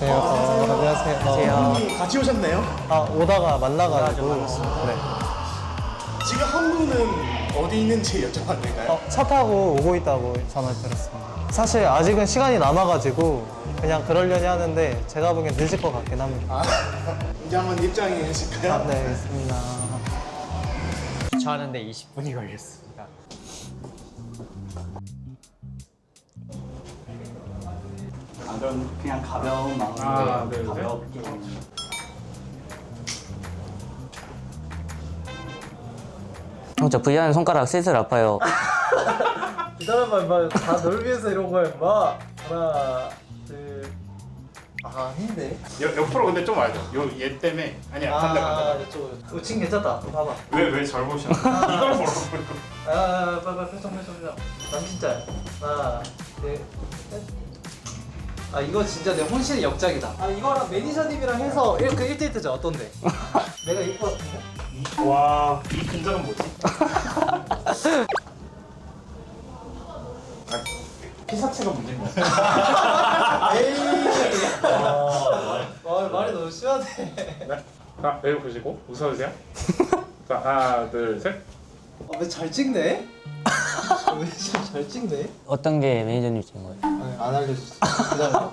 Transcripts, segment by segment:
안녕하세요. 어, 안녕하세요. 안녕하세요. 같이 오셨네요? 아, 오다가 만나가지고. 네. 지금 한 분은 어디 있는지 여쭤봐도 될까요? 어, 차 타고 오고 있다고 전화 드렸습니다. 사실 아직은 시간이 남아가지고 그냥 그러려니 하는데 제가 보기엔 늦을 것 같긴 합니다. 아, 이제 한번 입장해 주실까요? 아, 네, 알겠습니다. 주차하는데 20분이 걸렸습 아, 그럼 그냥 가벼운 마음으로 아, 네, 네. 가볍게 형, 저 V하는 손가락 슬슬 아파요. 기다려봐, 임마. 다 널 위해서 이런 거야, 임마. 하나, 둘. 아, 힘데 옆, 옆으로 근데 좀 와야죠. 요얘 때문에 아니야 간다 아, 간다. 이쪽으로. 우측 괜찮다. 봐봐. 왜왜잘 보시나? 이걸 보라고. 아, 빨리 빨리 표정 표정 표정. 난 진짜야. 하나, 둘, 셋. 아 이거 진짜 내 혼신의 역작이다. 아 이거랑 매니저님이랑 해서 일, 그 1대1 뜨자 어떤데? 내가 이길 것 같은데? 와, 이 근작은 뭐지? 아, 피사체가 문제인 거 같아. 에이. 아, 와 말이 너무 심하네. 네. 자, 내일 보시고 웃어주세요. 자, 하나, 둘, 셋. 아, 왜 잘 찍네? 왜 잘 찍네? 어떤 게 매니저님 찍은 거예요? 안 알려줬어. 기다려.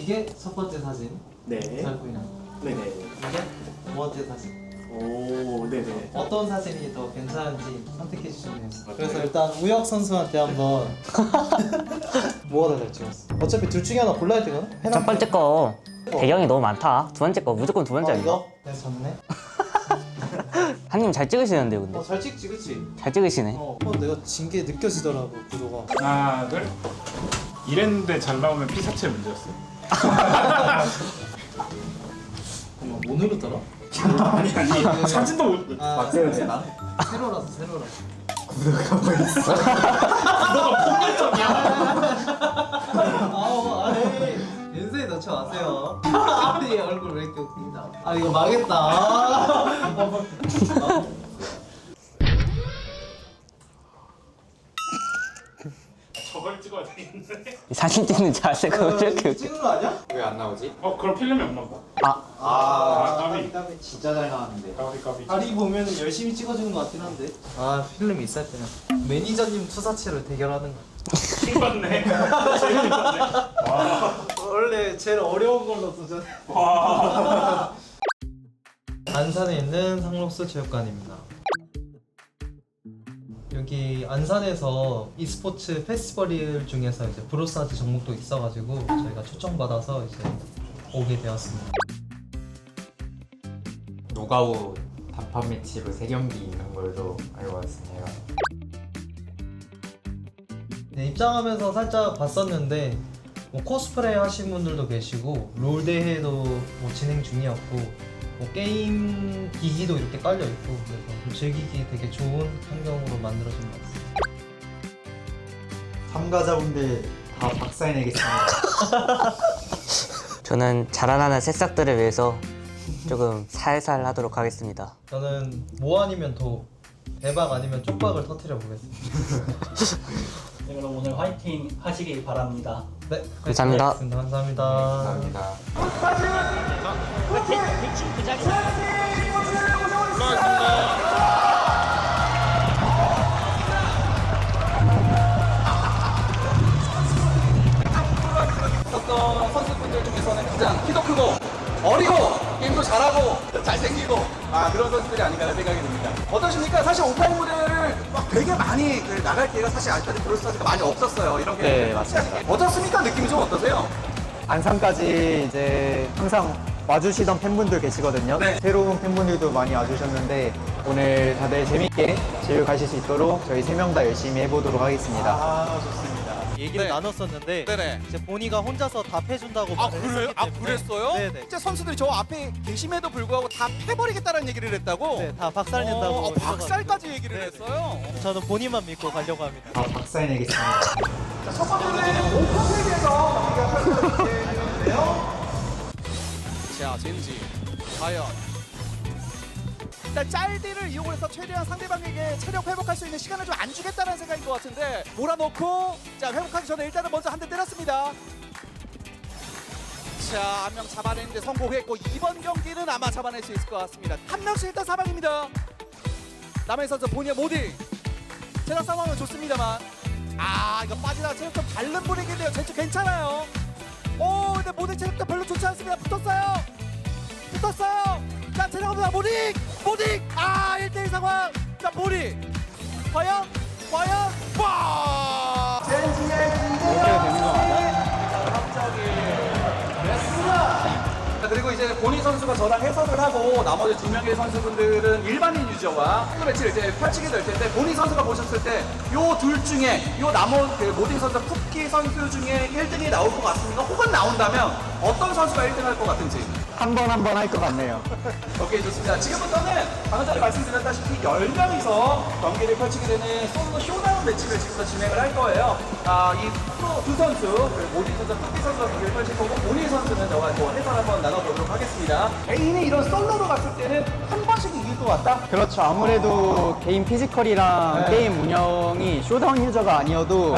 이게 첫 번째 사진. 네. 잘 보이나? 네네. 이게 두 번째 사진. 오, 네네. 어떤 사진이 더 괜찮은지 선택해 주시면 됩니다. 그래서 일단 우혁 선수한테 한번 뭐가 더잘 찍었어? 어차피 둘 중에 하나 골라야 되거든? 해놔. 첫 번째 거 배경이 너무 많다. 두 번째 거 무조건 두 번째 어, 아닌가? 이거? 내가 졌네. 한님 잘 찍으시는데요, 근데. 어, 잘 찍지, 그치? 잘 찍으시네. 어, 어 내가 진 게 느껴지더라고, 구도가. 하나, 둘. 이랬는데 잘 나오면 피사체 문제였어. 어머, 뭐 누르더라? 아니 아니 사진도 못. 아, 맞아요, 제가. 세로라서, 세로라서. 아우, 아이, 인생에 넣지 마세요. 아니, 얼굴 왜 이렇게 웃긴다. 아, 이거 망했다. 아, 저걸 찍어야 되는데. 사진 찍는 자세가 왜 이렇게 웃겨? 찍은 거 아니야? 어, 그럼 필름이 없나 보다. 아, 아, 까비. 까비. 진짜 잘 나왔는데 까비 까비. 다리 보면 열심히 찍어주는 것 같긴 한데. 아 필름이 있어야 되나? 매니저님 투사체로 대결하는 거. 신받네. 재밌네. 와. 원래 제일 어려운 걸로 도전. 와. 안산에 있는 상록수 체육관입니다. 여기 안산에서 e스포츠 페스티벌 중에서 이제 브로스아트 종목도 있어가지고 저희가 초청받아서 이제 오게 되었습니다. 노가우 단판 매치로 세 경기 있는 걸로 알고 왔습니다. 네, 입장하면서 살짝 봤었는데 뭐 코스프레 하신 분들도 계시고 롤 대회도 뭐 진행 중이었고 뭐 게임 기기도 이렇게 깔려 있고 그래서 즐기기 되게 좋은 환경으로 만들어진 것 같습니다. 참가자분들 다 박사에 내겠습니다 저는 자라나는 새싹들을 위해서 조금 살살 하도록 하겠습니다. 저는 뭐 아니면 도 대박 아니면 쪽박을 터트려 보겠습니다. 네, 그럼 오늘 화이팅 하시길 바랍니다 네, 감사합니다. 알겠습니다. 감사합니다. 감사합니다. 있었던 선수분들 중에서는 가장 키도 크고 어리고 게임도 잘하고 잘생기고 아 그런 선수들이 아닌가 생각이 듭니다. 어떠십니까? 사실 오프라인 무대를 막 되게 많이 그 나갈 기회가 사실 아직까지 브로스타즈가 많이 없었어요. 이런 게. 네 맞습니다. 어떻습니까? 느낌이 좀 어떠세요? 안산까지 이제 항상 와주시던 팬분들 계시거든요. 네. 새로운 팬분들도 많이 와주셨는데 오늘 다들 재밌게 제휴 가실 수 있도록 저희 세 명 다 열심히 해보도록 하겠습니다. 아 좋습니다. 얘기를 네. 나눴었는데 네네. 이제 본이가 혼자서 답해준다고 아 말을 그래요? 했었기 아 때문에 그랬어요? 네네. 진짜 선수들이 저 앞에 계심에도 불구하고 다 패버리겠다는 얘기를 했다고? 네, 다 박살 낸다고. 어, 아, 해가지고. 박살까지 얘기를 네네. 했어요. 저는 본인만 믿고 가려고 합니다. 다 박사에 내겠습니다. 첫 번째는 오픈세계에서 경기가 펼쳐지는데요. 자, 젠지 과연 일단 짤디를 이용해서 최대한 상대방에게 체력 회복할 수 있는 시간을 좀 안 주겠다는 생각인 것 같은데 몰아놓고 자 회복하기 전에 일단은 먼저 한 대 때렸습니다. 자, 한 명 잡아내는데 성공했고 이번 경기는 아마 잡아낼 수 있을 것 같습니다. 한 명씩 일단 사망입니다. 남의 선수 본의 모디. 체력 상황은 좋습니다만 아 이거 빠지다가 체력 좀 다른 분위기인데요. 제주 괜찮아요. 오 근데 모디 체력도 별로 좋지 않습니다. 붙었어요. 붙었어요. 자 체력보다 모디 모디 아 1대1 상황. 자 모디 과연 과연 와. 그리고 이제 본인 선수가 저랑 해설을 하고 나머지 두 명의 선수분들은 일반인 유저와 그 매치를 이제 펼치게 될 텐데 본인 선수가 보셨을 때 요 둘 중에 요 남은 그 모든 선수 쿠키 선수 중에 1등이 나올 것 같습니까? 혹은 나온다면 어떤 선수가 1등 할 것 같은지 한 번 한 번 할 것 같네요. 오케이 좋습니다. 지금부터는 방금 전에 말씀드렸다시피 10명이서 경기를 펼치게 되는 솔로 쇼다운 매치를 지금부터 진행을 할 거예요. 아, 이두 선수, 그 모디 선수, 쿠키 선수가 경기를 펼칠 거고 본인 선수는 저와 뭐 해설 한번 나눠보도록 하겠습니다. 개인이 이런 솔로로 갔을 때는 한 번씩 이길 것 같다? 그렇죠. 아무래도 개인 피지컬이랑 게임 운영이 쇼다운 유저가 아니어도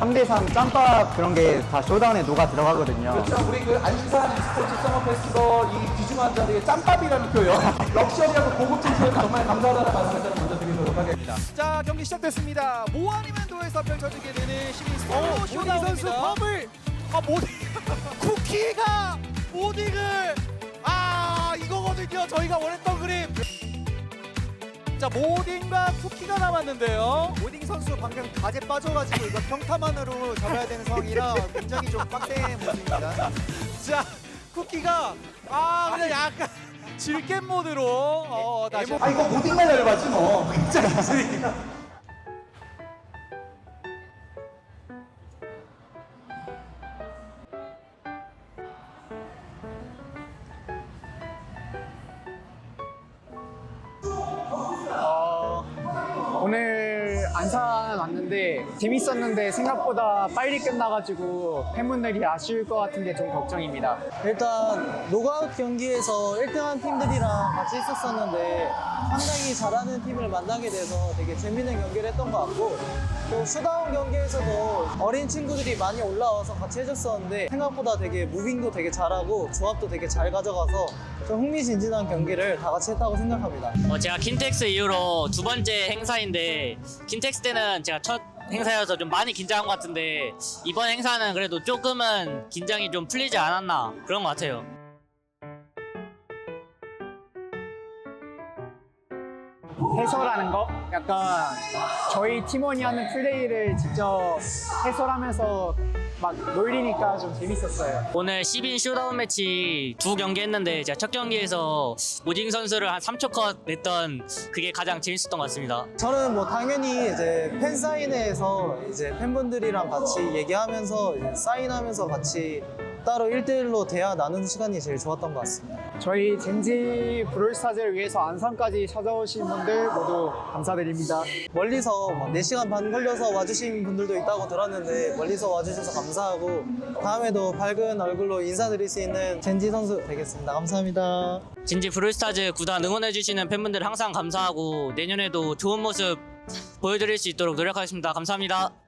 3대3 짬밥 그런 게 다 쇼다운에 녹아 들어가거든요. 그렇죠. 우리 그 안산 스포츠 서머 페스티벌 이 귀중한 자리에 짬밥이라는 표현, 럭셔리하고 고급진 표현 정말 감사하다는 말씀을 먼저 드 리도록 하겠습니다. 자 경기 시작됐습니다. 모 아니맨도에서 펼쳐지게 되는 시민 스포츠 쇼다운 선수 펌을 아 모디 쿠키가 모딩을 아 이거거든요. 저희가 원했던 그림. 자 모딩과 쿠키가 남았는데요. 모딩 선수 방금 가제 빠져가지고 이거 평타만으로 잡아야 되는 상황이라 굉장히 좀 빡센 모습입니다. 자 쿠키가 아 그냥 약간 질겜 모드로 어 다시 아 이거 모딩만 열받지 뭐. 굉장히 있으니까 오늘 안산 왔는데 재밌었는데 생각보다 빨리 끝나가지고 팬분들이 아쉬울 것 같은데 좀 걱정입니다. 일단 노가웃 경기에서 1등한 팀들이랑 같이 있었었는데 상당히 잘하는 팀을 만나게 돼서 되게 재밌는 경기를 했던 것 같고 또 슈다운 경기에서도 어린 친구들이 많이 올라와서 같이 해줬었는데 생각보다 되게 무빙도 되게 잘하고 조합도 되게 잘 가져가서 좀 흥미진진한 경기를 다 같이 했다고 생각합니다. 어, 제가 킨텍스 이후로 두 번째 행사인데 킨텍스 때는 제가 첫 행사여서 좀 많이 긴장한 것 같은데 이번 행사는 그래도 조금은 긴장이 좀 풀리지 않았나 그런 것 같아요. 해설하는 거? 약간 저희 팀원이 하는 플레이를 직접 해설하면서 막 놀리니까 좀 재밌었어요. 오늘 10인 쇼다운 매치 두 경기 했는데 제가 첫 경기에서 모딩 선수를 한 3초 컷 냈던 그게 가장 재밌었던 것 같습니다. 저는 뭐 당연히 이제 팬 사인회에서 이제 팬분들이랑 같이 얘기하면서 이제 사인하면서 같이 따로 1대1로 대화 나누는 시간이 제일 좋았던 것 같습니다. 저희 젠지 브롤스타즈를 위해서 안산까지 찾아오신 분들 모두 감사드립니다. 멀리서 막 4시간 반 걸려서 와주신 분들도 있다고 들었는데 멀리서 와주셔서 감사하고 다음에도 밝은 얼굴로 인사드릴 수 있는 젠지 선수 되겠습니다. 감사합니다. 진지 브루스타즈 구단 응원해주시는 팬분들 항상 감사하고 내년에도 좋은 모습 보여드릴 수 있도록 노력하겠습니다. 감사합니다.